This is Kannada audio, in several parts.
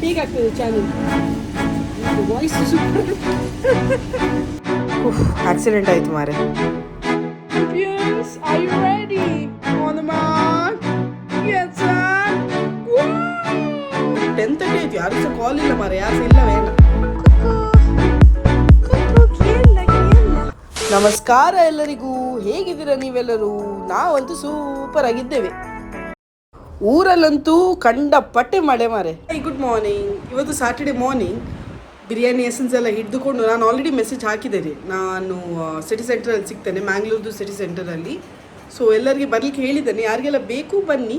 ಹೀಗಾಗ್ತದೆ ಚಾನಲ್ ವಾಯ್ಸ್ ಸೂಪರ್ ಆಕ್ಸಿಡೆಂಟ್ ಆಯ್ತು ಮಾರೆ are you ready? On the mark. Get set. Woo! Ten ಆಯ್ತು ಯಾರು ಸಹ ಕಾಲ್ ಇಲ್ಲ ಮಾರೆ ಯಾರು ಇಲ್ಲವೇ ಇಲ್ಲ ನಮಸ್ಕಾರ ಎಲ್ಲರಿಗೂ ಹೇಗಿದ್ದೀರಾ ನೀವೆಲ್ಲರೂ ನಾವಂತೂ ಸೂಪರ್ ಆಗಿದ್ದೇವೆ ಊರಲ್ಲಂತೂ ಕಂಡಪಟ್ಟೆ ಮಳೆ ಮಾರೆ. ಗುಡ್ ಮಾರ್ನಿಂಗ್ ಇವತ್ತು ಸ್ಯಾಟರ್ಡೆ ಮಾರ್ನಿಂಗ್ ಬಿರಿಯಾನಿ ಎಸೆನ್ಸ್ ಎಲ್ಲ ಹಿಡಿದುಕೊಂಡು ನಾನು ಆಲ್ರೆಡಿ ಮೆಸೇಜ್ ಹಾಕಿದ್ದೇನೆ. ನಾನು ಸಿಟಿ ಸೆಂಟ್ರಲ್ಲಿ ಸಿಗ್ತೇನೆ ಮ್ಯಾಂಗ್ಳೂರ್ದು ಸಿಟಿ ಸೆಂಟರಲ್ಲಿ ಸೊ ಎಲ್ಲರಿಗೆ ಬರ್ಲಿಕ್ಕೆ ಹೇಳಿದ್ದೇನೆ. ಯಾರಿಗೆಲ್ಲ ಬೇಕು ಬನ್ನಿ.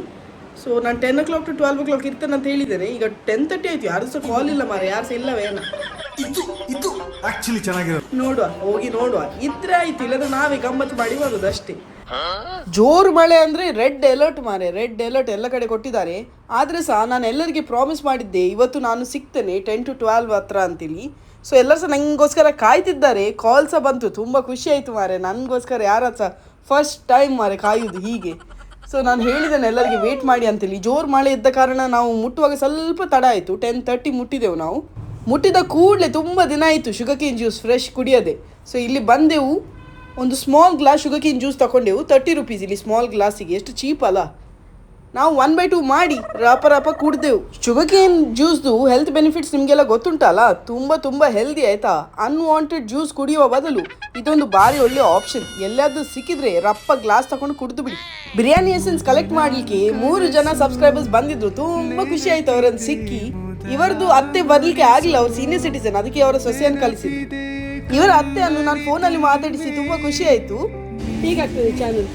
ಸೊ ನಾನು ten o'clock to twelve o'clock ಇರ್ತೇನೆ ಅಂತ ಹೇಳಿದ್ದೇನೆ. ಈಗ ಟೆನ್ ತರ್ಟಿ ಆಯ್ತು. ಯಾರು ಸಹ ಕಾಲ್ ಇಲ್ಲ ಮಾರೆ. ಯಾರು ಸಹ ಇಲ್ಲವೇನ ಇದು ಇದು ಆಕ್ಚುಲಿ ಚೆನ್ನಾಗಿರೋದು. ನೋಡುವ ಹೋಗಿ ನೋಡುವ. ಇದ್ರೆ ಆಯ್ತು. ಇಲ್ಲದ್ರೆ ನಾವೇ ಗಮ್ಮತ್ತು ಮಾಡಿ ಹೋಗೋದು ಅಷ್ಟೇ. ಜೋರು ಮಳೆ ಅಂದ್ರೆ ರೆಡ್ ಅಲರ್ಟ್ ಮಾರೆ. ರೆಡ್ ಅಲರ್ಟ್ ಎಲ್ಲ ಕಡೆ ಕೊಟ್ಟಿದ್ದಾರೆ. ಆದ್ರೆ ಸಹ ನಾನು ಎಲ್ಲರಿಗೆ ಪ್ರಾಮಿಸ್ ಮಾಡಿದ್ದೆ, ಇವತ್ತು ನಾನು ಸಿಗ್ತೇನೆ ಟೆನ್ ಟು ಟ್ವೆಲ್ವ್ ಹತ್ರ ಅಂತೇಳಿ ಸೊ ಎಲ್ಲರೂ ಸಹ ನಂಗೋಸ್ಕರ ಕಾಯ್ತಿದ್ದಾರೆ. ಕಾಲ್ ಸಹ ಬಂತು. ತುಂಬ ಖುಷಿ ಆಯ್ತು ಮಾರೆ. ನನಗೋಸ್ಕರ ಯಾರು ಫಸ್ಟ್ ಟೈಮ್ ಮಾರೆ ಕಾಯುವುದು ಹೀಗೆ. ಸೊ ನಾನು ಹೇಳಿದ್ದೇನೆ, ಎಲ್ಲರಿಗೆ ವೇಟ್ ಮಾಡಿ ಅಂತೇಳಿ ಜೋರು ಮಳೆ ಇದ್ದ ಕಾರಣ ನಾವು ಮುಟ್ಟುವಾಗ ಸ್ವಲ್ಪ ತಡ ಆಯಿತು. ಟೆನ್ ತರ್ಟಿ ಮುಟ್ಟಿದೆವು ನಾವು. ಮುಟ್ಟಿದ ಕೂಡಲೇ ತುಂಬ ದಿನ ಆಯಿತು. ಶುಗರ್ಕೇನ್ ಜ್ಯೂಸ್ ಫ್ರೆಶ್ ಕುಡಿಯೋದೆ. ಸೊ ಇಲ್ಲಿ ಬಂದೆವು. ಒಂದು ಸ್ಮಾಲ್ ಗ್ಲಾಸ್ ಶುಗರ್ಕೇನ್ ಜ್ಯೂಸ್ ತಗೊಂಡೆವು ತರ್ಟಿ ರುಪೀಸ್ ಇಲ್ಲಿ ಸ್ಮಾಲ್ ಗ್ಲಾಸಿಗೆ ಎಷ್ಟು ಚೀಪ್ ಅಲ್ಲ? ನಾವು ಒನ್ ಬೈ ಟು ಮಾಡಿ, ರಾಪ ರಾಪ ಕುಡ್ದೆವು. ಶುಗರ್ಕೇನ್ ಜ್ಯೂಸ್ದು ಹೆಲ್ತ್ ಬೆನಿಫಿಟ್ಸ್ ನಿಮಗೆಲ್ಲ ಗೊತ್ತುಂಟಲ್ಲ ತುಂಬ ತುಂಬ ಹೆಲ್ದಿ ಆಯ್ತಾ? ಅನ್ವಾಂಟೆಡ್ ಜ್ಯೂಸ್ ಕುಡಿಯುವ ಬದಲು ಇದೊಂದು ಭಾರಿ ಒಳ್ಳೆ ಆಪ್ಷನ್ ಎಲ್ಲಾದ್ರೂ ಸಿಕ್ಕಿದ್ರೆ ರಪ್ಪ ಗ್ಲಾಸ್ ತಗೊಂಡು ಕುಡಿದು ಬಿಡಿ. ಬಿರಿಯಾನಿ ಎಸೆನ್ಸ್ ಕಲೆಕ್ಟ್ ಮಾಡ್ಲಿಕ್ಕೆ ಮೂರು ಜನ ಸಬ್ಸ್ಕ್ರೈಬರ್ಸ್ ಬಂದಿದ್ರು. ತುಂಬ ಖುಷಿ ಆಯ್ತು ಅವರನ್ನು ಸಿಕ್ಕಿ. ಇವರದ್ದು ಅತ್ತೆ ಬರ್ಲಿಕ್ಕೆ ಆಗಲಿಲ್ಲ ಅವ್ರು ಸೀನಿಯರ್ ಸಿಟಿಸನ್ ಅದಕ್ಕೆ ಅವರ ಸೊಸೆಯನ್ನು ಕಲಿಸಿದ್ರು ಇವರ ಅತ್ತೆಯನ್ನು ನಾನು ಫೋನಲ್ಲಿ ಮಾತಾಡಿಸಿ ತುಂಬ ಖುಷಿ ಆಯ್ತು. ಹೀಗಾಗ್ತದೆ ಚಾನಲ್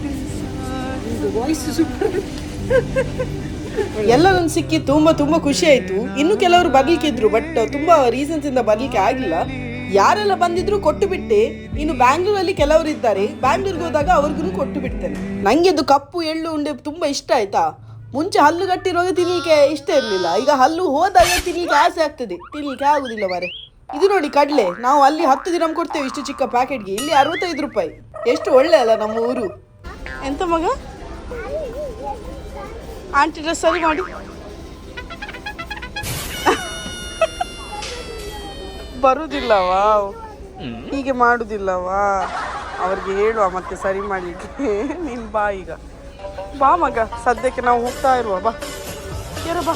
ವಾಯ್ಸ್ ಸೂಪರ್ ಎಲ್ಲರನ್ನು ಸಿಕ್ಕಿ ತುಂಬ ತುಂಬ ಖುಷಿ ಆಯ್ತು. ಇನ್ನು ಕೆಲವರು ಬರ್ಲಿಕ್ಕೆ ಇದ್ರು ಬಟ್ ತುಂಬಾ ರೀಸನ್ಸ್ ಇಂದ ಬರ್ಲಿಕ್ಕೆ ಆಗಿಲ್ಲ. ಯಾರೆಲ್ಲ ಬಂದಿದ್ರು ಕೊಟ್ಟು ಬಿಟ್ಟೆ. ಇನ್ನು ಬ್ಯಾಂಗ್ಳೂರಲ್ಲಿ ಕೆಲವರು ಇದ್ದಾರೆ. ಬ್ಯಾಂಗ್ಳೂರ್ಗೆ ಹೋದಾಗ ಅವ್ರಿಗೂ ಕೊಟ್ಟು ಬಿಡ್ತೇನೆ. ನಂಗೆ ಇದು ಕಪ್ಪು ಎಳ್ಳು ಉಂಡೆ ತುಂಬಾ ಇಷ್ಟ ಆಯ್ತಾ? ಮುಂಚೆ ಹಲ್ಲು ಕಟ್ಟಿರುವಾಗ ತಿನ್ಲಿಕ್ಕೆ ಇಷ್ಟ ಇರಲಿಲ್ಲ. ಈಗ ಹಲ್ಲು ಹೋದಾಗ ತಿನ್ಲಿಕ್ಕೆ ಆಸೆ ಆಗ್ತದೆ. ತಿನ್ಲಿಕ್ಕೆ ಆಗುದಿಲ್ಲ ಮಾರೆ. ಇದು ನೋಡಿ ಕಡಲೆ, ನಾವು ಅಲ್ಲಿ ಹತ್ತು ದಿನ ಕೊಡ್ತೇವೆ ಇಷ್ಟು ಚಿಕ್ಕ ಪ್ಯಾಕೆಟ್ಗೆ. ಇಲ್ಲಿ ಅರವತ್ತೈದು ರೂಪಾಯಿ. ಎಷ್ಟು ಒಳ್ಳೆ ಅಲ್ಲ ನಮ್ಮ ಊರು. ಎಂತ ಮಗ? ಆಂಟಿ ಡ್ರೆಸ್ ಸರಿ ಮಾಡಿ. ಬರುದಿಲ್ಲವಾ ಹೀಗೆ ಮಾಡುದಿಲ್ಲವಾ ಅವ್ರಿಗೆ ಹೇಳುವ ಮತ್ತೆ ಸರಿ ಮಾಡಲಿಕ್ಕೆ. ನೀನು ಬಾ ಈಗ. ಬಾ ಮಗ, ಸದ್ಯಕ್ಕೆ ನಾವು ಹೋಗ್ತಾ ಇರುವ, ಬಾ. ಯಾರ ಬಾ.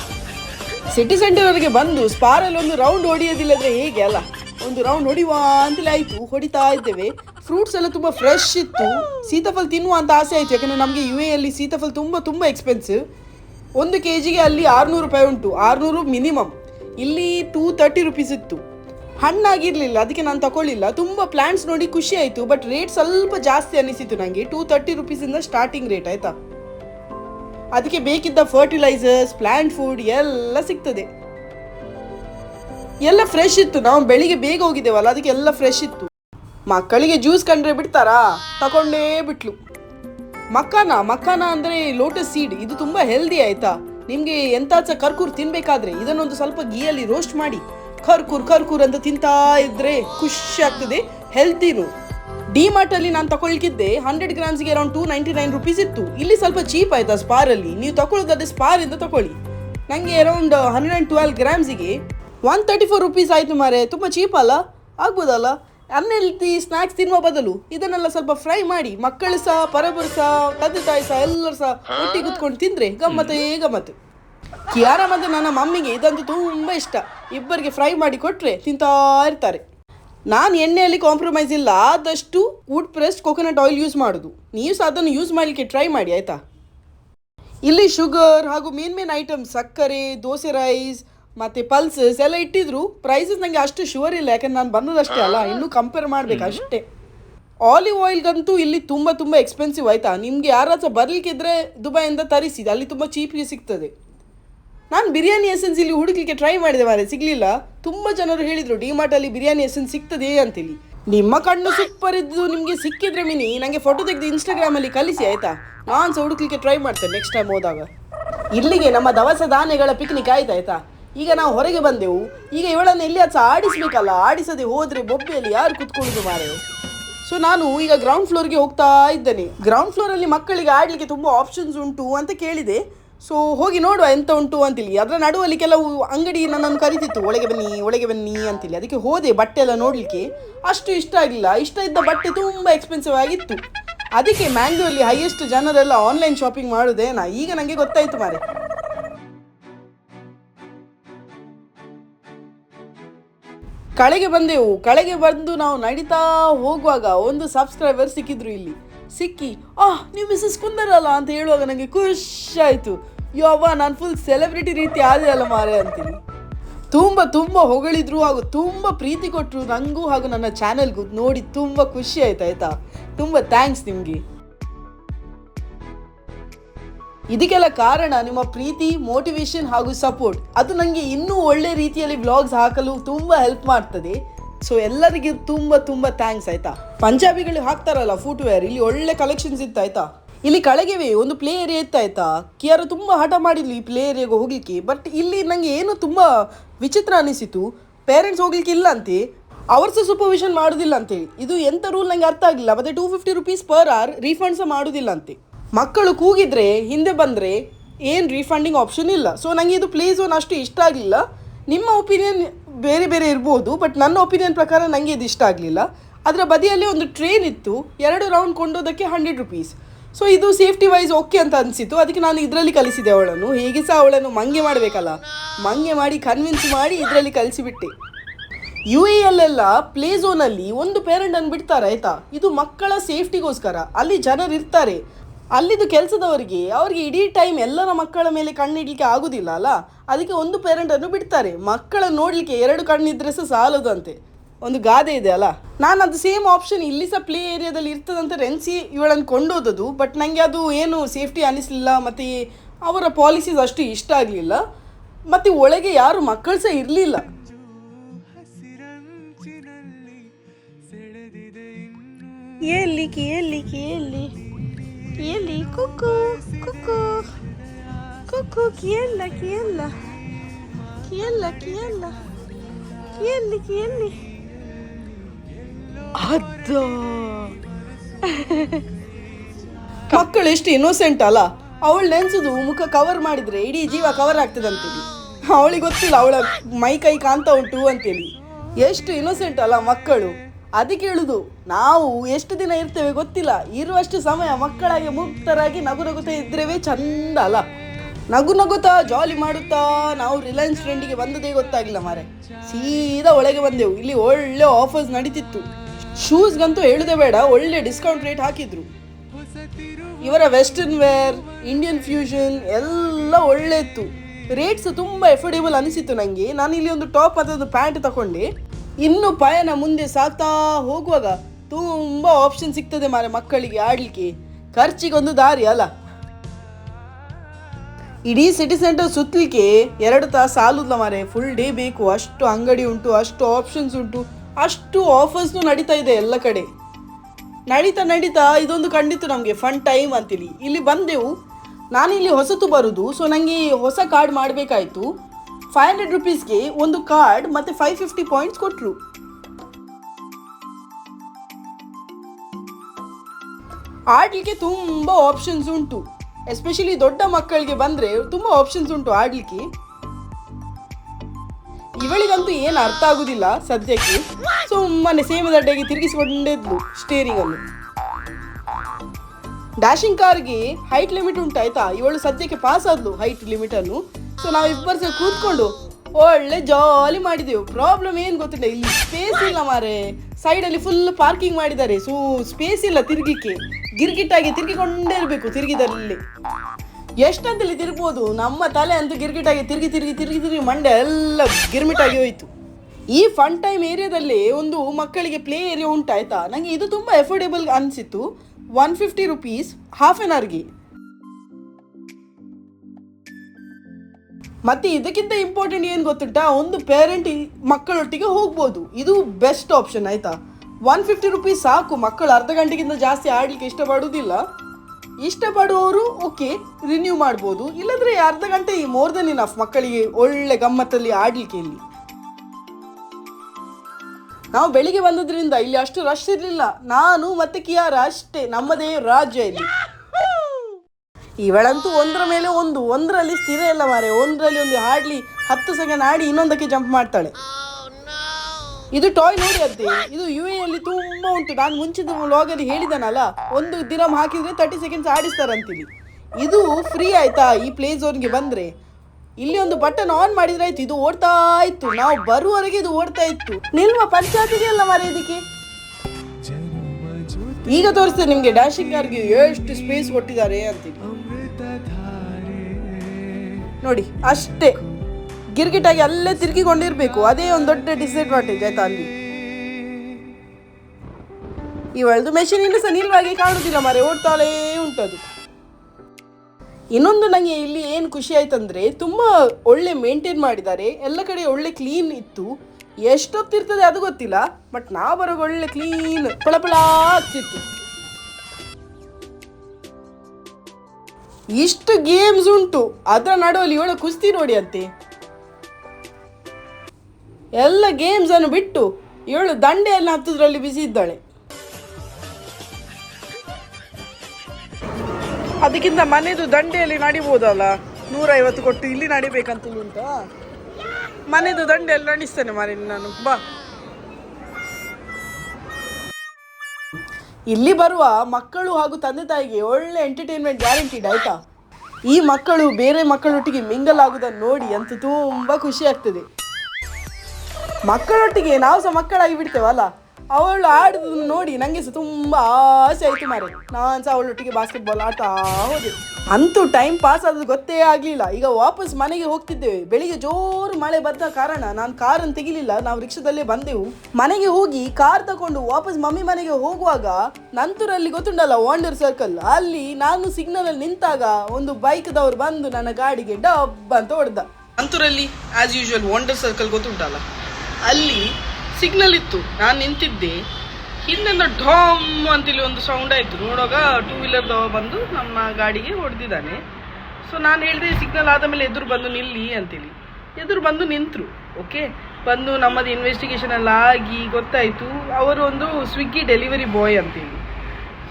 ಸಿಟಿ ಸೆಂಟರ್ವರೆಗೆ ಬಂದು ಸ್ಪಾರಲ್ಲಿ ಒಂದು ರೌಂಡ್ ಹೊಡಿಯೋದಿಲ್ಲದ್ರೆ ಹೇಗೆ ಅಲ್ಲ? ಒಂದು ರೌಂಡ್ ಹೊಡಿಯುವ ಅಂತಲೇ ಆಯಿತು, ಹೊಡಿತಾ ಇದ್ದೇವೆ. ಫ್ರೂಟ್ಸ್ ಎಲ್ಲ ತುಂಬ ಫ್ರೆಶ್ ಇತ್ತು. ಸೀತಾಫಲ್ ತಿನ್ನುವ ಅಂತ ಆಸೆ ಆಯಿತು, ಯಾಕಂದರೆ ನಮಗೆ ಯು ಎಲ್ಲಿ ಸೀತಾಫಲ್ ತುಂಬ ತುಂಬ ಎಕ್ಸ್ಪೆನ್ಸಿವ್ ಒಂದು ಕೆ ಜಿಗೆ ಅಲ್ಲಿ ಆರುನೂರು ರೂಪಾಯಿ ಉಂಟು. ಆರುನೂರು ಮಿನಿಮಮ್ ಇಲ್ಲಿ ಟೂ ತರ್ಟಿ ರುಪೀಸ್ ಇತ್ತು. ಹಣ್ಣಾಗಿರಲಿಲ್ಲ, ಅದಕ್ಕೆ ನಾನು ತಗೊಳ್ಳಿಲ್ಲ ತುಂಬ ಪ್ಲ್ಯಾಂಟ್ಸ್ ನೋಡಿ ಖುಷಿ ಆಯಿತು ಬಟ್ ರೇಟ್ ಸ್ವಲ್ಪ ಜಾಸ್ತಿ ಅನಿಸಿತು ನನಗೆ ಟೂ ತರ್ಟಿ ರುಪೀಸಿಂದ ಸ್ಟಾರ್ಟಿಂಗ್ ರೇಟ್ ಆಯಿತಾ? ಅದಕ್ಕೆ ಬೇಕಿದ್ದ ಫರ್ಟಿಲೈಸರ್ಸ್ ಪ್ಲಾಂಟ್ ಫುಡ್ ಎಲ್ಲ ಸಿಗ್ತದೆ. ಎಲ್ಲ ಫ್ರೆಶ್ ಇತ್ತು. ನಾವು ಬೆಳಿಗ್ಗೆ ಬೇಗ ಹೋಗಿದ್ದೇವಲ್ಲ, ಅದಕ್ಕೆ ಎಲ್ಲ ಫ್ರೆಶ್ ಇತ್ತು. ಮಕ್ಕಳಿಗೆ ಜ್ಯೂಸ್ ಕಂಡ್ರೆ ಬಿಡ್ತಾರಾ? ತಗೊಂಡೇ ಬಿಟ್ಲು. ಮಕ್ಕಾನ? ಮಕ್ಕಾನ ಅಂದರೆ ಲೋಟಸ್ ಸೀಡ್ ಇದು ತುಂಬಾ ಹೆಲ್ದಿ ಆಯ್ತಾ? ನಿಮಗೆ ಎಂತ ಸಹ ಕರ್ಕೂರ್ ತಿನ್ಬೇಕಾದ್ರೆ, ಇದನ್ನೊಂದು ಸ್ವಲ್ಪ ಗೀಯಲ್ಲಿ ರೋಸ್ಟ್ ಮಾಡಿ, ಕರ್ಕೂರ್ ಕರ್ಕೂರ್ ಅಂತ ತಿಂತಾ ಇದ್ರೆ ಖುಷಿ ಆಗ್ತದೆ ಹೆಲ್ತಿನು ಡಿ ಮಾರ್ಟ್ ಅಲ್ಲಿ ನಾನು ತಗೊಳ್ಕಿದ್ದೆ hundred ಗ್ರಾಮ್ಸ್ಗೆ around two ninety nine rupees ಇತ್ತು. ಇಲ್ಲಿ ಸ್ವಲ್ಪ ಚೀಪ್ ಆಯ್ತಾ ಸ್ಪಾರಲ್ಲಿ ನೀವು ತಗೊಳ್ಳೋದಾದ್ರೆ ಸ್ಪಾರ್ ಇಂದ ತಗೊಳ್ಳಿ ನನಗೆ ಅರೌಂಡ್ ಹಂಡ್ರೆಡ್ ಆ್ಯಂಡ್ ಟ್ವೆಲ್ ಗ್ರಾಮ್ಸಿಗೆ ಒನ್ ತರ್ಟಿ ಫೋರ್ ರುಪೀಸ್ ಆಯಿತು ಮಾರೆ. ತುಂಬ ಚೀಪ್ ಅಲ್ಲ? ಆಗ್ಬೋದಲ್ಲ? ಅನ್ಹೆಲ್ತಿ ಸ್ನ್ಯಾಕ್ಸ್ ತಿನ್ನುವ ಬದಲು ಇದನ್ನೆಲ್ಲ ಸ್ವಲ್ಪ ಫ್ರೈ ಮಾಡಿ, ಮಕ್ಕಳು ಸಹ, ಪರಬರು ಸಹ, ತಂದೆ ತಾಯಿ ಸಹ, ಎಲ್ಲರೂ ಸಹ ಒಟ್ಟಿಗೆ ಕುತ್ಕೊಂಡು ತಿಂದರೆ ಗಮ್ಮತ್ತೇ, ಗಮ್ಮತ್ತು. ಕಿಯಾರ ಮತ್ತು ನನ್ನ ಮಮ್ಮಿಗೆ ಇದಂತೂ ತುಂಬ ಇಷ್ಟ. ಇಬ್ಬರಿಗೆ ಫ್ರೈ ಮಾಡಿ ಕೊಟ್ಟರೆ ತಿಂತಾ ಇರ್ತಾರೆ. ನಾನು ಎಣ್ಣೆಯಲ್ಲಿ ಕಾಂಪ್ರಮೈಸ್ ಇಲ್ಲ ಆದಷ್ಟು wood pressed coconut oil use ಮಾಡೋದು. ನೀವು ಸಹ ಅದನ್ನು ಯೂಸ್ ಮಾಡಲಿಕ್ಕೆ ಟ್ರೈ ಮಾಡಿ ಆಯಿತಾ? ಇಲ್ಲಿ ಶುಗರ್ ಹಾಗೂ ಮೇನ್ ಮೇನ್ ಐಟಮ್ ಸಕ್ಕರೆ ದೋಸೆ ರೈಸ್ ಮತ್ತು ಪಲ್ಸಸ್ ಎಲ್ಲ ಇಟ್ಟಿದ್ರು. ಪ್ರೈಸಸ್ ನನಗೆ ಅಷ್ಟು ಶುವರ್ ಇಲ್ಲ ಯಾಕಂದ್ರೆ ನಾನು ಬಂದದಷ್ಟೇ ಅಲ್ಲ ಇನ್ನೂ ಕಂಪೇರ್ ಮಾಡಬೇಕು ಅಷ್ಟೇ. ಆಲಿವ್ ಆಯಿಲ್ಗಂತೂ ಇಲ್ಲಿ ತುಂಬ ತುಂಬ ಎಕ್ಸ್ಪೆನ್ಸಿವ್ ಆಯಿತಾ? ನಿಮಗೆ ಯಾರಾದ್ರೂ ಬರಲಿಕ್ಕಿದ್ರೆ ದುಬೈಯಿಂದ ತರಿಸಿದೆ ಅಲ್ಲಿ ತುಂಬ ಚೀಪಿಗೆ ಸಿಗ್ತದೆ. ನಾನು ಬಿರಿಯಾನಿ ಎಸೆನ್ಸ್ ಇಲ್ಲಿ ಹುಡುಕ್ಲಿಕ್ಕೆ ಟ್ರೈ ಮಾಡಿದೆ ಮಾರೆ ಸಿಗ್ಲಿಲ್ಲ. ತುಂಬ ಜನರು ಹೇಳಿದ್ರು ಡಿಮಾರ್ಟಲ್ಲಿ ಬಿರಿಯಾನಿ ಎಸೆನ್ಸ್ ಸಿಗ್ತದೆ ಅಂತೇಳಿ ನಿಮ್ಮ ಕಣ್ಣು ಸೂಪರ್ ಇದ್ದು ನಿಮಗೆ ಸಿಕ್ಕಿದ್ರೆ ಮಿನಿ ನನಗೆ ಫೋಟೋ ತೆಗೆದು ಇನ್ಸ್ಟಾಗ್ರಾಮಲ್ಲಿ ಕಳಿಸಿ, ಆಯ್ತಾ? ನಾನು ಸಹ ಹುಡುಕ್ಲಿಕ್ಕೆ ಟ್ರೈ ಮಾಡ್ತೇನೆ ನೆಕ್ಸ್ಟ್ ಟೈಮ್ ಹೋದಾಗ. ಇಲ್ಲಿಗೆ ನಮ್ಮ ದವಸ ಧಾನ್ಯಗಳ ಪಿಕ್ನಿಕ್ ಆಯ್ತು, ಆಯ್ತಾ? ಈಗ ನಾವು ಹೊರಗೆ ಬಂದೆವು. ಈಗ ಇವಳನ್ನು ಎಲ್ಲಿ ಆಚೆ ಆಡಿಸ್ಬೇಕಲ್ಲ, ಆಡಿಸದೆ ಹೋದ್ರೆ ಬೊಬ್ಬೆಯಲ್ಲಿ ಯಾರು ಕುತ್ಕೊಳ್ಳೋದು ಮಾರೆ ಸೊ ನಾನು ಈಗ ಗ್ರೌಂಡ್ ಫ್ಲೋರ್ಗೆ ಹೋಗ್ತಾ ಇದ್ದೇನೆ. ಗ್ರೌಂಡ್ ಫ್ಲೋರಲ್ಲಿ ಮಕ್ಕಳಿಗೆ ಆಡಲಿಕ್ಕೆ ತುಂಬ ಆಪ್ಷನ್ಸ್ ಉಂಟು ಅಂತ ಕೇಳಿದೆ. ಸೊ ಹೋಗಿ ನೋಡುವ ಎಂತ ಉಂಟು ಅಂತೇಳಿ ಅದರ ನಡುವಲ್ಲಿ ಕೆಲವು ಅಂಗಡಿ ನನ್ನನ್ನು ಕರಿತಿತ್ತು. ಒಳಗೆ ಬನ್ನಿ ಒಳಗೆ ಬನ್ನಿ ಅಂತೇಳಿ ಅದಕ್ಕೆ ಹೋದೆ ಬಟ್ಟೆ ಎಲ್ಲ ನೋಡಲಿಕ್ಕೆ. ಅಷ್ಟು ಇಷ್ಟ ಆಗಲಿಲ್ಲ ಇಷ್ಟ ಇದ್ದ ಬಟ್ಟೆ ತುಂಬ ಎಕ್ಸ್ಪೆನ್ಸಿವ್ ಆಗಿತ್ತು. ಅದಕ್ಕೆ ಮ್ಯಾಂಗ್ಳೂರಲ್ಲಿ ಹೈಯೆಸ್ಟ್ ಜನರೆಲ್ಲ ಆನ್ಲೈನ್ ಶಾಪಿಂಗ್ ಮಾಡೋದೇನಾ ಈಗ ನನಗೆ ಗೊತ್ತಾಯಿತು ಮಾರೆ. ಕಳೆಗೆ ಬಂದೆವು. ಕಳೆಗೆ ಬಂದು ನಾವು ನಡೀತಾ ಹೋಗುವಾಗ ಒಂದು ಸಬ್ಸ್ಕ್ರೈಬರ್ ಸಿಕ್ಕಿದ್ರು ಇಲ್ಲಿ. ಸಿಕ್ಕಿ ಆ ನೀವು ಮಿಸಸ್ ಕುಂದರಲ್ಲ ಅಂತ ಹೇಳುವಾಗ ನನಗೆ ಖುಷಿ ಆಯಿತು. ಯವ್ವ, ನಾನು ಫುಲ್ ಸೆಲೆಬ್ರಿಟಿ ರೀತಿ ಆದೆ ಅಲ್ಲ ಮಾರೆ ಅಂತೀನಿ. ತುಂಬ ತುಂಬ ಹೊಗಳಿದ್ರು ಹಾಗೂ ತುಂಬ ಪ್ರೀತಿ ಕೊಟ್ಟರು ನನಗೂ ಹಾಗೂ ನನ್ನ ಚಾನೆಲ್ಗೂ ನೋಡಿ, ತುಂಬ ಖುಷಿ ಆಯ್ತು, ಆಯ್ತಾ? ತುಂಬ ಥ್ಯಾಂಕ್ಸ್ ನಿಮಗೆ. ಇದಕ್ಕೆಲ್ಲ ಕಾರಣ ನಿಮ್ಮ ಪ್ರೀತಿ ಮೋಟಿವೇಶನ್ ಹಾಗೂ ಸಪೋರ್ಟ್ ಅದು ನನಗೆ ಇನ್ನೂ ಒಳ್ಳೆ ರೀತಿಯಲ್ಲಿ ವ್ಲಾಗ್ಸ್ ಹಾಕಲು ತುಂಬ ಹೆಲ್ಪ್ ಮಾಡ್ತದೆ. ಸೊ ಎಲ್ಲರಿಗೂ ತುಂಬ ತುಂಬ ಥ್ಯಾಂಕ್ಸ್ ಆಯ್ತಾ? ಪಂಜಾಬಿಗಳು ಹಾಕ್ತಾರಲ್ಲ ಫುಟ್ವೇರ್ ಇಲ್ಲಿ ಒಳ್ಳೆ ಕಲೆಕ್ಷನ್ಸ್ ಇತ್ತು ಆಯ್ತಾ? ಇಲ್ಲಿ ಕಳೆಗೆವೆ ಒಂದು ಪ್ಲೇ ಏರಿಯಾ ಇತ್ತು ಆಯ್ತಾ? ಕಿಯಾರ ತುಂಬ ಹಠ ಮಾಡಿದ್ಲು ಈ ಪ್ಲೇ ಏರಿಯಾಗೆ ಹೋಗ್ಲಿಕ್ಕೆ. ಬಟ್ ಇಲ್ಲಿ ನನಗೆ ಏನು ತುಂಬ ವಿಚಿತ್ರ ಅನಿಸಿತು. ಪೇರೆಂಟ್ಸ್ ಹೋಗ್ಲಿಕ್ಕೆ ಇಲ್ಲ ಅಂತೆ. ಅವ್ರ ಸಹ ಸೂಪರ್ವಿಷನ್ ಮಾಡೋದಿಲ್ಲ ಅಂತೇಳಿ ಇದು ಎಂಥ ರೂಲ್ ನನಗೆ ಅರ್ಥ ಆಗಿಲ್ಲ ಮತ್ತೆ two fifty rupees per hour refund ಸಹ ಮಾಡೋದಿಲ್ಲ ಅಂತೆ. ಮಕ್ಕಳು ಕೂಗಿದರೆ, ಹಿಂದೆ ಬಂದರೆ ಏನು ರೀಫಂಡಿಂಗ್ ಆಪ್ಷನ್ ಇಲ್ಲ. ಸೊ ನನಗೆ ಇದು ಪ್ಲೇ ಝೋನ್ ಅಷ್ಟು ಇಷ್ಟ ಆಗಲಿಲ್ಲ. ನಿಮ್ಮ ಒಪಿನಿಯನ್ ಬೇರೆ ಬೇರೆ ಇರ್ಬೋದು ಬಟ್ ನನ್ನ ಒಪಿನಿಯನ್ ಪ್ರಕಾರ ನನಗೆ ಇದು ಇಷ್ಟ ಆಗಲಿಲ್ಲ. ಅದರ ಬದಿಯಲ್ಲಿ ಒಂದು ಟ್ರೈನ್ ಇತ್ತು, ಎರಡು ರೌಂಡ್ ಕೊಂಡೋದಕ್ಕೆ ಹಂಡ್ರೆಡ್ ರುಪೀಸ್ ಸೊ ಇದು ಸೇಫ್ಟಿ ವೈಸ್ ಓಕೆ ಅಂತ ಅನಿಸಿತು ಅದಕ್ಕೆ ನಾನು ಇದರಲ್ಲಿ ಕಲಿಸಿದೆ ಅವಳನ್ನು. ಹೇಗೆ ಸಹ ಅವಳನ್ನು ಮಂಗೆ ಮಾಡಬೇಕಲ್ಲ? ಮಂಗೆ ಮಾಡಿ ಕನ್ವಿನ್ಸ್ ಮಾಡಿ ಇದರಲ್ಲಿ ಕಲಿಸಿಬಿಟ್ಟೆ. ಯು ಎ ಅಲ್ಲೆಲ್ಲ ಪ್ಲೇ ಝೋನಲ್ಲಿ ಒಂದು ಪೇರೆಂಟನ್ನು ಬಿಡ್ತಾರೆ, ಆಯಿತಾ? ಇದು ಮಕ್ಕಳ ಸೇಫ್ಟಿಗೋಸ್ಕರ ಅಲ್ಲಿ ಜನರು ಇರ್ತಾರೆ ಅಲ್ಲಿದು ಕೆಲಸದವರಿಗೆ, ಅವರಿಗೆ ಇಡೀ ಟೈಮ್ ಎಲ್ಲರ ಮಕ್ಕಳ ಮೇಲೆ ಕಣ್ಣಿಡ್ಲಿಕ್ಕೆ ಆಗುದಿಲ್ಲ ಅಲ್ಲ? ಅದಕ್ಕೆ ಒಂದು ಪೇರೆಂಟನ್ನು ಬಿಡ್ತಾರೆ. ಮಕ್ಕಳನ್ನು ನೋಡಲಿಕ್ಕೆ ಎರಡು ಕಣ್ಣಿದ್ರೆ ಸಹ ಸಾಲದಂತೆ ಒಂದು ಗಾದೆ ಇದೆ ಅಲ್ಲ? ನಾನು ಅದು ಸೇಮ್ ಆಪ್ಷನ್ ಇಲ್ಲಿ ಸಹ ಪ್ಲೇ ಏರಿಯಾದಲ್ಲಿ ಇರ್ತದಂತ ರೆನ್ಸಿ ಇವಳನ್ನು ಕೊಂಡೋದದು ಬಟ್ ನನಗೆ ಅದು ಏನು ಸೇಫ್ಟಿ ಅನಿಸಲಿಲ್ಲ, ಮತ್ತು ಅವರ ಪಾಲಿಸೀಸ್ ಅಷ್ಟು ಇಷ್ಟ ಆಗಲಿಲ್ಲ. ಮತ್ತು ಒಳಗೆ ಯಾರು ಮಕ್ಕಳು ಸಹ ಇರಲಿಲ್ಲ. ಎಲ್ಲಿ ಎಲ್ಲಿ ಎಲ್ಲಿ ಎಲ್ಲಿ kuku, kuku. Kuku, ಕಿಯಲ್ಲ ಕಿಯಲ್ಲ ಕಿಯಲ್ಲ ಕಿಯಲ್ಲ Kieli, kieli. ಅದ ಮಕ್ಕಳು ಎಷ್ಟು ಇನ್ನೋಸೆಂಟ್ ಅಲ್ಲ? ಅವಳು ನೆನ್ಸುದು ಮುಖ ಕವರ್ ಮಾಡಿದ್ರೆ ಇಡೀ ಜೀವ ಕವರ್ ಆಗ್ತದೆ ಅಂತೇಳಿ ಅವಳಿಗೆ ಗೊತ್ತಿಲ್ಲ ಅವಳ ಮೈ ಕೈ ಕಾಣ್ತಾ ಉಂಟು ಅಂತೇಳಿ. ಎಷ್ಟು ಇನ್ನೋಸೆಂಟ್ ಅಲ್ಲ ಮಕ್ಕಳು. ಅದಕ್ಕೆ ಹೇಳುದು ನಾವು ಎಷ್ಟು ದಿನ ಇರ್ತೇವೆ ಗೊತ್ತಿಲ್ಲ. ಇರುವಷ್ಟು ಸಮಯ ಮಕ್ಕಳಾಗಿ ಮುಕ್ತರಾಗಿ ನಗು ನಗುತ್ತಾ ಇದ್ರೇವೆ ಚಂದ ಅಲ್ಲ. ನಗು ನಗುತ್ತಾ ಜಾಲಿ ಮಾಡುತ್ತಾ ನಾವು ರಿಲಯನ್ಸ್ ಫ್ರೆಂಡಿಗೆ ಬಂದದೇ ಗೊತ್ತಾಗಿಲ್ಲ ಮಾರೆ. ಸೀದಾ ಒಳಗೆ ಬಂದೆವು. ಇಲ್ಲಿ ಒಳ್ಳೆ ಆಫರ್ಸ್ ನಡೀತಿತ್ತು. ಶೂಸ್ಗಂತೂ ಹೇಳುದೇ ಬೇಡ, ಒಳ್ಳೆ ಡಿಸ್ಕೌಂಟ್ ರೇಟ್ ಹಾಕಿದ್ರು. ಇವರ ವೆಸ್ಟರ್ನ್ ವೇರ್ ಇಂಡಿಯನ್ ಫ್ಯೂಷನ್ ಎಲ್ಲ ಒಳ್ಳೆ ಇತ್ತು ರೇಟ್ಸ್ ತುಂಬ ಎಫೋರ್ಡೇಬಲ್ ಅನಿಸಿತ್ತು ನನಗೆ ನಾನು ಇಲ್ಲಿ ಒಂದು ಟಾಪ್ ಅಥವಾ ಪ್ಯಾಂಟ್ ತಗೊಂಡೆ ಇನ್ನು ಪಯಣ ಮುಂದೆ ಸಾಗ್ತಾ ಹೋಗುವಾಗ ತುಂಬ ಆಪ್ಷನ್ ಸಿಗ್ತದೆ ಮಾರೆ ಮಕ್ಕಳಿಗೆ ಆಡಲಿಕ್ಕೆ. ಖರ್ಚಿಗೊಂದು ದಾರಿ ಅಲ್ಲ. ಇಡೀ ಸಿಟಿ ಸೆಂಟರ್ ಸುತ್ತಲಿಕ್ಕೆ ಎರಡು ತಾಸು ಸಾಲುದಿಲ್ಲ ಮಾರೆ. ಫುಲ್ ಡೇ ಬೇಕು, ಅಷ್ಟು ಅಂಗಡಿ ಉಂಟು, ಅಷ್ಟು ಆಪ್ಷನ್ಸ್ ಉಂಟು, ಅಷ್ಟು ಆಫರ್ಸ್ನು ನಡೀತಾ ಇದೆ ಎಲ್ಲ ಕಡೆ. ನಡೀತಾ ನಡೀತಾ ಇದೊಂದು ಕಂಡಿತ್ತು ನಮಗೆ ಫನ್ ಟೈಮ್ ಅಂತೇಳಿ ಇಲ್ಲಿ ಬಂದೆವು, ನಾನಿಲ್ಲಿ ಹೊಸತು ಬರುದು ಸೊ ನನಗೆ ಹೊಸ ಕಾರ್ಡ್ ಮಾಡಬೇಕಾಯಿತು. ಫೈವ್ ಹಂಡ್ರೆಡ್ ರುಪೀಸ್ಗೆ ಒಂದು ಕಾರ್ಡ್ ಮತ್ತು ಫೈವ್ ಫಿಫ್ಟಿ ಪಾಯಿಂಟ್ಸ್ ಕೊಟ್ಟರು ಆಡಲಿಕ್ಕೆ ತುಂಬ ಆಪ್ಷನ್ಸ್ ಉಂಟು. ಎಸ್ಪೆಷಲಿ ದೊಡ್ಡ ಮಕ್ಕಳಿಗೆ ಬಂದರೆ ತುಂಬ ಆಪ್ಷನ್ಸ್ ಉಂಟು ಆಡಲಿಕ್ಕೆ. ಇವಳಿಗಂತೂ ಏನು ಅರ್ಥ ಆಗುದಿಲ್ಲ ಸದ್ಯಕ್ಕೆ. ಸುಮ್ಮನೆ ಸೇಮದಡ್ಡೆಗೆ ತಿರುಗಿಸಿಕೊಂಡಿದ್ಲು ಸ್ಟೇರಿಂಗ್ ಅನ್ನು. ಡ್ಯಾಶಿಂಗ್ ಕಾರ್ಗೆ ಹೈಟ್ ಲಿಮಿಟ್ ಉಂಟು ಆಯ್ತಾ? ಇವಳು ಸದ್ಯಕ್ಕೆ ಪಾಸ್ ಆದ್ಲು ಹೈಟ್ ಲಿಮಿಟ್ ಅನ್ನು. ಸೊ ನಾವು ಇಬ್ಬರು ಸಹ ಕೂತ್ಕೊಂಡು ಒಳ್ಳೆ ಜಾಲಿ ಮಾಡಿದೆವು. ಪ್ರಾಬ್ಲಮ್ ಏನು ಗೊತ್ತಿಲ್ಲ ಇಲ್ಲಿ ಸ್ಪೇಸ್ ಇಲ್ಲ ಮಾರೆ. ಸೈಡಲ್ಲಿ ಫುಲ್ ಪಾರ್ಕಿಂಗ್ ಮಾಡಿದ್ದಾರೆ. ಸೊ ಸ್ಪೇಸ್ ಇಲ್ಲ ತಿರುಗಿಕ್ಕೆ. ಗಿರ್ಗಿಟ್ಟಾಗಿ ತಿರುಗಿಕೊಂಡೇ ಇರಬೇಕು ತಿರುಗಿದಲ್ಲಿ. ಎಷ್ಟಂತಲ್ಲಿ ತಿರುಗ್ಬೋದು? ನಮ್ಮ ತಲೆ ಅಂತೂ ಗಿರ್ಗಿಟಾಗಿ ತಿರುಗಿ ತಿರುಗಿ ತಿರುಗಿ ತಿರುಗಿ ಮಂಡೆ ಎಲ್ಲ ಗಿರ್ಮಿಟಾಗಿ ಹೋಯಿತು. ಈ ಫನ್ ಟೈಮ್ ಏರಿಯಾದಲ್ಲಿ ಒಂದು ಮಕ್ಕಳಿಗೆ ಪ್ಲೇ ಏರಿಯಾ ಉಂಟಾಯ್ತಾ ನನಗೆ ಇದು ತುಂಬ ಎಫೋರ್ಡೇಬಲ್ ಅನಿಸಿತ್ತು. One fifty rupees half an ಅವರ್ಗೆ ಮತ್ತೆ ಇದಕ್ಕಿಂತ ಇಂಪಾರ್ಟೆಂಟ್ ಏನು ಗೊತ್ತುಂಟಾ? ಒಂದು ಪೇರೆಂಟ್ ಮಕ್ಕಳೊಟ್ಟಿಗೆ ಹೋಗ್ಬೋದು. ಇದು ಬೆಸ್ಟ್ ಆಪ್ಷನ್ ಆಯ್ತಾ? ಒನ್ ಫಿಫ್ಟಿ ರುಪೀಸ್ ಸಾಕು. ಮಕ್ಕಳು ಅರ್ಧ ಗಂಟೆಗಿಂತ ಜಾಸ್ತಿ ಆಡಲಿಕ್ಕೆ ಇಷ್ಟಪಡುವುದಿಲ್ಲ. ಇಷ್ಟಪಡುವವರು ಓಕೆ ರಿನ್ಯೂ ಮಾಡ್ಬೋದು. ಇಲ್ಲದ್ರೆ ಅರ್ಧ ಗಂಟೆ ಮೋರ್ ದೆನ್ ಇನಫ್ ಮಕ್ಕಳಿಗೆ ಒಳ್ಳೆ ಗಮ್ಮತ್ತಲ್ಲಿ ಆಡಲಿಕ್ಕೆ ಇಲ್ಲಿ ನಾವು ಬೆಳಿಗ್ಗೆ ಬಂದದ್ರಿಂದ ಇಲ್ಲಿ ಅಷ್ಟು ರಶ್ ಇರಲಿಲ್ಲ. ನಾನು ಮತ್ತೆ ಕಿಯಾರ ಅಷ್ಟೇ. ನಮ್ಮದೇ ರಾಜ್ಯ ಇಲ್ಲಿ. ಇವಳಂತೂ ಒಂದರ ಮೇಲೆ ಒಂದು, ಒಂದರಲ್ಲಿ ಸ್ಥಿರ ಇಲ್ಲ ಮಾರೆ ಒಂದರಲ್ಲಿ ಒಂದು ಹಾಡ್ಲಿ ಹತ್ತು ಸೆಕೆಂಡ್ ಆಡಿ ಇನ್ನೊಂದಕ್ಕೆ ಜಂಪ್ ಮಾಡ್ತಾಳೆ. ಇದು ಟಾಯ್ ನೋಡಿ ಅಂತೆ ಇದು ಯು ಅಲ್ಲಿ ತುಂಬಾ ಉಂಟು. ನಾನು ಮುಂಚಿನ ವ್ಲಾಗಲ್ಲಿ ಹೇಳಿದನಲ್ಲ, ಒಂದು ದಿನ ಹಾಕಿದ್ರೆ ತರ್ಟಿ ಸೆಕೆಂಡ್ಸ್ ಆಡಿಸ್ತಾರಂತೀನಿ ಇದು ಫ್ರೀ ಆಯ್ತಾ? ಈ ಪ್ಲೇ ಝೋನ್ಗೆ ಬಂದ್ರೆ. ಇಲ್ಲಿ ಒಂದು ಬಟನ್ ಆನ್ ಮಾಡಿದ್ರೆ ಆಯ್ತು. ಇದು ಓಡ್ತಾ ಇತ್ತು. ನಾವು ಬರುವವರೆಗೆ ಇದು ಓಡ್ತಾ ಇತ್ತು. ನಿಲ್ವ ಪಂಚಾಯತಿಗೆ ಅಲ್ಲ ಮಾರೆ ಇದಕ್ಕೆ? ಈಗ ತೋರಿಸ್ತೇನೆ ನಿಮಗೆ ಡ್ಯಾಶಿಂಗ್ ಕಾರ್ಗೆ ಎಷ್ಟು ಸ್ಪೇಸ್ ಕೊಟ್ಟಿದ್ದಾರೆ ಅಂತೀನಿ. ನೋಡಿ, ಅಷ್ಟೇ. ಗಿರ್ಗಿಟಾಗಿ ಅಲ್ಲೇ ತಿರುಗಿಕೊಂಡಿರಬೇಕು. ಅದೇ ಒಂದು ದೊಡ್ಡ ಡಿಸ್ಅಡ್ವಾಂಟೇಜ್ ಆಯ್ತಾ ಅಲ್ಲಿ. ಇವಳದು ಮೆಷಿನಿಂದ ಸಹ ನಿಲ್ವಾಗಿ ಕಾಣುವುದಿಲ್ಲ ಮರೆ ಓಡ್ತಾಳೇ ಉಂಟದು. ಇನ್ನೊಂದು ನನಗೆ ಇಲ್ಲಿ ಏನು ಖುಷಿ ಆಯ್ತಂದ್ರೆ, ತುಂಬ ಒಳ್ಳೆ ಮೇಂಟೈನ್ ಮಾಡಿದ್ದಾರೆ. ಎಲ್ಲ ಕಡೆ ಒಳ್ಳೆ ಕ್ಲೀನ್ ಇತ್ತು. ಎಷ್ಟೊತ್ತಿರ್ತದೆ ಅದು ಗೊತ್ತಿಲ್ಲ ಬಟ್ ನಾ ಬರೋ ಒಳ್ಳೆ ಕ್ಲೀನ್ ಪಳಪಳ ಆಗ್ತಿತ್ತು. ಇಷ್ಟು ಗೇಮ್ಸ್ ಉಂಟು. ಅದರ ನಡುವಲ್ಲಿ ಇವಳ ಕುಸ್ತಿ ನೋಡಿ ಅಂತೆ ಎಲ್ಲ ಗೇಮ್ಸ್ ಅನ್ನು ಬಿಟ್ಟು ಇವಳು ದಂಡೆಯನ್ನು ಹತ್ತದ್ರಲ್ಲಿ ಬಿಸಿ ಇದ್ದಾಳೆ. ಅದಕ್ಕಿಂತ ಮನೆದು ದಂಡೆಯಲ್ಲಿ ನಡಿಬೋದಲ್ಲ? ನೂರೈವತ್ತು ಕೊಟ್ಟು ಇಲ್ಲಿ ನಡಿಬೇಕಂತ ಉಂಟಾ? ಮನೆದು ದಂಡೆಯಲ್ಲಿ ನಡೆಸ್ತೇನೆ ಮಾರಿ ನಾನು. ಬಾ. ಇಲ್ಲಿ ಬರುವ ಮಕ್ಕಳು ಹಾಗೂ ತಂದೆ ತಾಯಿಗೆ ಒಳ್ಳೆ ಎಂಟರ್ಟೈನ್ಮೆಂಟ್ ಗ್ಯಾರಂಟಿಡ್ ಆಯ್ತಾ? ಈ ಮಕ್ಕಳು ಬೇರೆ ಮಕ್ಕಳೊಟ್ಟಿಗೆ ಮಿಂಗಲ್ ಆಗುದನ್ನು ನೋಡಿ ಅಂತ ತುಂಬಾ ಖುಷಿ ಆಗ್ತದೆ. ಮಕ್ಕಳೊಟ್ಟಿಗೆ ನಾವು ಸಹ ಮಕ್ಕಳಾಗಿ ಬಿಡ್ತೇವಲ್ಲ ಅವಳು ಆಡುದನ್ನು ನೋಡಿ ನನಗೆ ಸಹ ತುಂಬ ಆಸೆ ಆಯ್ತು ಮಾರೆ. ನಾನು ಸಹ ಅವಳೊಟ್ಟಿಗೆ ಬಾಸ್ಕೆಟ್ಬಾಲ್ ಆಡ್ತಾ ಹೋದೆ. ಅಂತೂ ಟೈಮ್ ಪಾಸ್ ಆದದ್ದು ಗೊತ್ತೇ ಆಗಲಿಲ್ಲ. ಈಗ ವಾಪಸ್ ಮನೆಗೆ ಹೋಗ್ತಿದ್ದೇವೆ. ಬೆಳಿಗ್ಗೆ ಜೋರು ಮಳೆ ಬಂದ ಕಾರಣ ನಾನು ಕಾರನ್ನು ತೆಗಿಲಿಲ್ಲ. ನಾವು ರಿಕ್ಷಾದಲ್ಲೇ ಬಂದೆವು. ಮನೆಗೆ ಹೋಗಿ ಕಾರ್ ತಗೊಂಡು ವಾಪಸ್ ಮಮ್ಮಿ ಮನೆಗೆ ಹೋಗುವಾಗ ನಂತರಲ್ಲಿ ಗೊತ್ತುಂಟಲ್ಲ ವಾಂಡರ್ ಸರ್ಕಲ್ ಅಲ್ಲಿ ನಾನು ಸಿಗ್ನಲ್ ಅಲ್ಲಿ ನಿಂತಾಗ ಒಂದು ಬೈಕ್ದವ್ರು ಬಂದು ನನ್ನ ಗಾಡಿಗೆ ಡಬ್ ಅಂತ ಹೊಡೆದ. ಅಂತೂರಲ್ಲಿ ಆಸ್ ಯೂಶುವಲ್ ವಾಂಡರ್ ಸರ್ಕಲ್ ಗೊತ್ತುಂಟಲ್ಲ. ಅಲ್ಲಿ ಸಿಗ್ನಲ್ ಇತ್ತು ನಾನು ನಿಂತಿದ್ದೆ. ಹಿಂದಿಂದ ಢೋಮ್ ಅಂತೇಳಿ ಒಂದು ಸೌಂಡ್ ಆಯಿತು. ನೋಡುವಾಗ ಟೂ ವೀಲರ್ದವ ಬಂದು ನಮ್ಮ ಗಾಡಿಗೆ ಹೊಡೆದಿದ್ದಾನೆ. ಸೊ ನಾನು ಹೇಳಿದೆ, ಸಿಗ್ನಲ್ ಆದ ಮೇಲೆ ಎದುರು ಬಂದು ನಿಲ್ಲಿ ಅಂತೇಳಿ. ಎದುರು ಬಂದು ನಿಂತರು ಓಕೆ ಬಂದು ನಮ್ಮದು ಇನ್ವೆಸ್ಟಿಗೇಷನ್ ಎಲ್ಲ ಆಗಿ ಗೊತ್ತಾಯಿತು. ಅವರು ಒಂದು ಸ್ವಿಗ್ಗಿ ಡೆಲಿವರಿ ಬಾಯ್ ಅಂತೇಳಿ.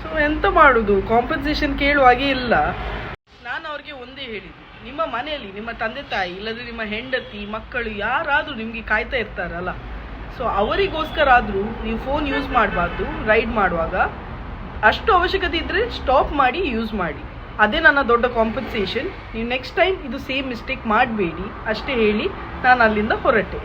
ಸೊ ಎಂತ ಮಾಡೋದು? ಕಾಂಪನ್ಸೇಷನ್ ಕೇಳುವಾಗೆ ಇಲ್ಲ. ನಾನು ಅವ್ರಿಗೆ ಒಂದೇ ಹೇಳಿದ್ದು. ನಿಮ್ಮ ಮನೆಯಲ್ಲಿ ನಿಮ್ಮ ತಂದೆ ತಾಯಿ, ಇಲ್ಲದ್ರೆ ನಿಮ್ಮ ಹೆಂಡತಿ, ಮಕ್ಕಳು ಯಾರಾದರೂ ನಿಮಗೆ ಕಾಯ್ತಾ ಇರ್ತಾರಲ್ಲ ಸೊ ಅವರಿಗೋಸ್ಕರ ಆದರೂ ನೀವು ಫೋನ್ ಯೂಸ್ ಮಾಡಬಾರ್ದು ರೈಡ್ ಮಾಡುವಾಗ. ಅಷ್ಟು ಅವಶ್ಯಕತೆ ಇದ್ದರೆ ಸ್ಟಾಪ್ ಮಾಡಿ ಯೂಸ್ ಮಾಡಿ. ಅದೇ ನನ್ನ ದೊಡ್ಡ ಕಾಂಪನ್ಸೇಷನ್ ನೀವು ನೆಕ್ಸ್ಟ್ ಟೈಮ್ ಇದು ಸೇಮ್ ಮಿಸ್ಟೇಕ್ ಮಾಡಬೇಡಿ. ಅಷ್ಟೇ ಹೇಳಿ, ನಾನು ಅಲ್ಲಿಂದ ಹೊರಟೆ.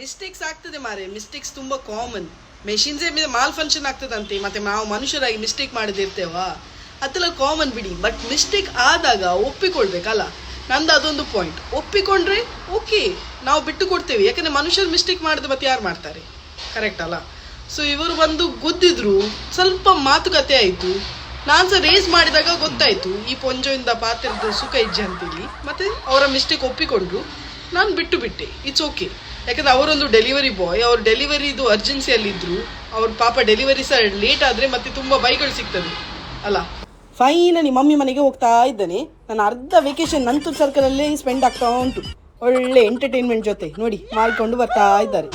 ಮಿಸ್ಟೇಕ್ಸ್ ಆಗ್ತದೆ ಮಾರೆ ಮಿಸ್ಟೇಕ್ಸ್ ತುಂಬ ಕಾಮನ್ ಮೆಷಿನ್ಸೇ ಮಾಲ್ ಫಂಕ್ಷನ್ ಆಗ್ತದಂತೆ. ಮತ್ತೆ ನಾವು ಮನುಷ್ಯರಾಗಿ ಮಿಸ್ಟೇಕ್ ಮಾಡದಿರ್ತೇವಾ? ಅದೆಲ್ಲ ಕಾಮನ್ ಬಿಡಿ. ಬಟ್ ಮಿಸ್ಟೇಕ್ ಆದಾಗ ಒಪ್ಪಿಕೊಳ್ಬೇಕಲ್ಲ? ನಂದು ಅದೊಂದು ಪಾಯಿಂಟ್ ಒಪ್ಪಿಕೊಂಡ್ರೆ ಓಕೆ ನಾವು ಬಿಟ್ಟು ಕೊಡ್ತೇವೆ. ಯಾಕಂದ್ರೆ ಮನುಷ್ಯರು ಮಿಸ್ಟೇಕ್ ಮಾಡಿದ್ರೆ ಮತ್ತೆ ಯಾರು ಮಾಡ್ತಾರೆ? ಕರೆಕ್ಟ್ ಅಲ್ಲ? ಸೊ ಇವರು ಬಂದು ಗುದ್ದಿದ್ರು. ಸ್ವಲ್ಪ ಮಾತುಕತೆ ಆಯಿತು. ನಾನು ಸಹ ರೇಸ್ ಮಾಡಿದಾಗ ಗೊತ್ತಾಯಿತು. ಈ ಪೊಂಜೋಯಿಂದ ಪಾತ್ರದ ಸುಖ ಇಜ್ಜೆ ಅಂತೇಳಿ. ಮತ್ತೆ ಅವರ ಮಿಸ್ಟೇಕ್ ಒಪ್ಪಿಕೊಂಡ್ರು. ನಾನು ಬಿಟ್ಟು ಬಿಟ್ಟೆ. ಇಟ್ಸ್ ಓಕೆ ಯಾಕಂದ್ರೆ ಅವರೊಂದು ಡೆಲಿವರಿ ಬಾಯ್ ಅವ್ರ ಡೆಲಿವರಿದು ಅರ್ಜೆನ್ಸಿಯಲ್ಲಿದ್ದರು ಅವ್ರ ಪಾಪ ಡೆಲಿವರಿ ಸಹ ಲೇಟ್ ಆದರೆ ಮತ್ತೆ ತುಂಬ ಬೈಗಳು ಸಿಗ್ತದೆ ಅಲ್ಲ? ಫೈನಲಿ ಮಮ್ಮಿ ಮನೆಗೆ ಹೋಗ್ತಾ ಇದ್ದೇನೆ. ನಾನು ಅರ್ಧ ವೆಕೇಶನ್ ನಂತರ ಸರ್ಕಲಲ್ಲೇ ಸ್ಪೆಂಡ್ ಆಗ್ತಾ ಉಂಟು. ಒಳ್ಳೆ ಎಂಟರ್ಟೈನ್ಮೆಂಟ್ ಜೊತೆ ನೋಡಿ ಮಾಡಿಕೊಂಡು ಬರ್ತಾ ಇದ್ದಾರೆ.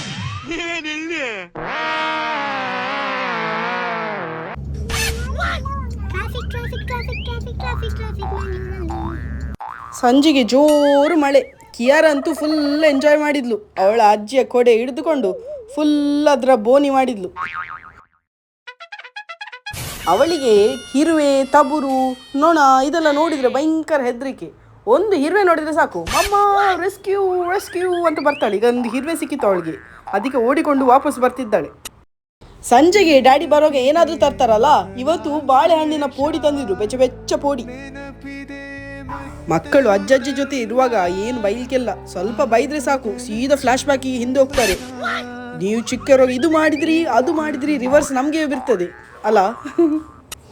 ಸಂಜೆಗೆ ಜೋರು ಮಳೆ. ಕಿಯಾರ ಅಂತೂ ಫುಲ್ ಎಂಜಾಯ್ ಮಾಡಿದ್ಲು. ಅವಳ ಅಜ್ಜಿಯ ಕೊಡೆ ಹಿಡಿದುಕೊಂಡು ಫುಲ್ ಅದರ ಬೋನಿ ಮಾಡಿದ್ಲು. ಅವಳಿಗೆ ಹಿರುವೆ, ತಬುರು, ನೊಣ ಇದೆಲ್ಲ ನೋಡಿದ್ರೆ ಭಯಂಕರ ಹೆದರಿಕೆ. ಒಂದು ಹಿರುವೆ ನೋಡಿದ್ರೆ ಸಾಕು. ಅಮ್ಮ ರೆಸ್ಕ್ಯೂ ರೆಸ್ಕ್ಯೂ ಅಂತ ಬರ್ತಾಳೆ. ಈಗ ಒಂದು ಹಿರುವೆ ಸಿಕ್ಕಿತ್ತು ಅವಳಿಗೆ. ಅದಕ್ಕೆ ಓಡಿಕೊಂಡು ವಾಪಸ್ ಬರ್ತಿದ್ದಾಳೆ. ಸಂಜೆಗೆ ಡ್ಯಾಡಿ ಬರೋಗೆ ಏನಾದ್ರೂ ತರ್ತಾರಲ್ಲ? ಇವತ್ತು ಬಾಳೆಹಣ್ಣಿನ ಪೋಡಿ ತಂದಿದ್ರು. ಬೆಚ್ಚ ಬೆಚ್ಚ ಪೋಡಿ. ಮಕ್ಕಳು ಅಜ್ಜಜ್ಜಿ ಜೊತೆ ಇರುವಾಗ ಏನು ಬೈಲಿಕ್ಕೆಲ್ಲ. ಸ್ವಲ್ಪ ಬೈದ್ರೆ ಸಾಕು. ಸೀದಾ ಫ್ಲಾಶ್ ಬ್ಯಾಕ್ ಹಿಂದೆ ಹೋಗ್ತಾರೆ. ನೀವು ಚಿಕ್ಕರೋಗ ಇದು ಮಾಡಿದ್ರಿ, ಅದು ಮಾಡಿದ್ರಿ ರಿವರ್ಸ್ ನಮಗೆ ಬಿರ್ತದೆ ಅಲ್ಲ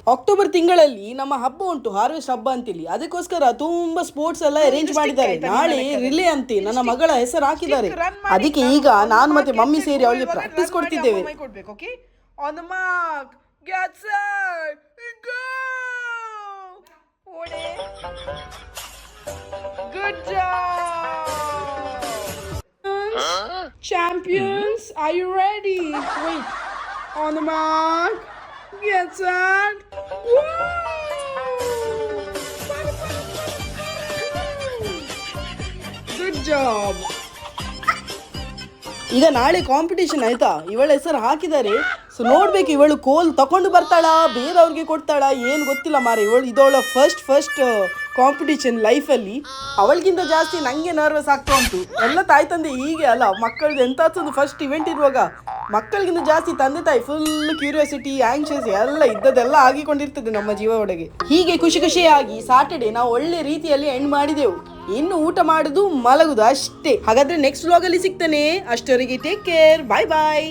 ಅಕ್ಟೋಬರ್ ತಿಂಗಳಲ್ಲಿ ನಮ್ಮ ಹಬ್ಬ ಉಂಟು ಹಾರ್ವೆಸ್ಟ್ ಹಬ್ಬ ಅಂತೇಳಿ ಅದಕ್ಕೋಸ್ಕರ ತುಂಬಾ ಸ್ಪೋರ್ಟ್ಸ್ ಎಲ್ಲ ಅರೇಂಜ್ ಮಾಡಿದ್ದಾರೆ ನಾಳೆ ರಿಲೇ ಅಂತ ನನ್ನ ಮಗಳ ಹೆಸರು ಹಾಕಿದ್ದಾರೆ ಅದಕ್ಕೆ ಈಗ ನಾನು ಮತ್ತೆ ಮಮ್ಮಿ ಸೇರಿ ಅವಳಿಗೆ ಪ್ರಾಕ್ಟೀಸ್ ಕೊಡ್ತಿದ್ದೇವೆ On the mark, get set, go! Hold it. Good job! Champions, are you ready? Wait. On the mark, Geçen. Good job ಈಗ ನಾಳೆ ಕಾಂಪಿಟೇಷನ್ ಆಯ್ತಾ? ಇವಳ ಹೆಸರು ಹಾಕಿದ್ದಾರೆ. ಸೊ ನೋಡ್ಬೇಕು ಇವಳು ಕೋಲ್ ತಗೊಂಡು ಬರ್ತಾಳಾ? ಬೇರೆಯವ್ರಿಗೆ ಕೊಡ್ತಾಳ? ಏನು ಗೊತ್ತಿಲ್ಲ ಮಾರೆ. ಇವಳು ಇದವಳ ಫಸ್ಟ್ ಫಸ್ಟ್ ಕಾಂಪಿಟೇಷನ್ ಲೈಫಲ್ಲಿ ಅವಳಿಗಿಂತ ಜಾಸ್ತಿ ನನಗೆ ನರ್ವಸ್ ಆಗ್ತಾ ಉಂಟು. ಎಲ್ಲ ತಾಯಿ ತಂದೆ ಹೀಗೆ ಅಲ್ಲ ಮಕ್ಕಳದ್ದು ಎಂತಾದ್ಸೊಂದು ಫಸ್ಟ್ ಇವೆಂಟ್ ಇರುವಾಗ ಮಕ್ಕಳಿಗಿಂತ ಜಾಸ್ತಿ ತಂದೆ ತಾಯಿ ಫುಲ್ ಕ್ಯೂರಿಯಾಸಿಟಿ ಆಂಕ್ಷಸ್ ಎಲ್ಲ ಇದ್ದದೆಲ್ಲ ಆಗಿಕೊಂಡಿರ್ತದೆ ನಮ್ಮ ಜೀವ ಒಳಗೆ. ಹೀಗೆ ಖುಷಿ ಖುಷಿಯಾಗಿ ಸಾಟರ್ಡೆ ನಾವು ಒಳ್ಳೆ ರೀತಿಯಲ್ಲಿ ಎಂಡ್ ಮಾಡಿದೆವು. ಇನ್ನು ಊಟ ಮಾಡುದು ಮಲಗುದು ಅಷ್ಟೇ. ಹಾಗಾದ್ರೆ ನೆಕ್ಸ್ಟ್ ವ್ಲಾಗಲ್ಲಿ ಸಿಗ್ತಾನೆ. ಅಷ್ಟವರೆಗೆ ಟೇಕ್ ಕೇರ್ ಬಾಯ್ ಬಾಯ್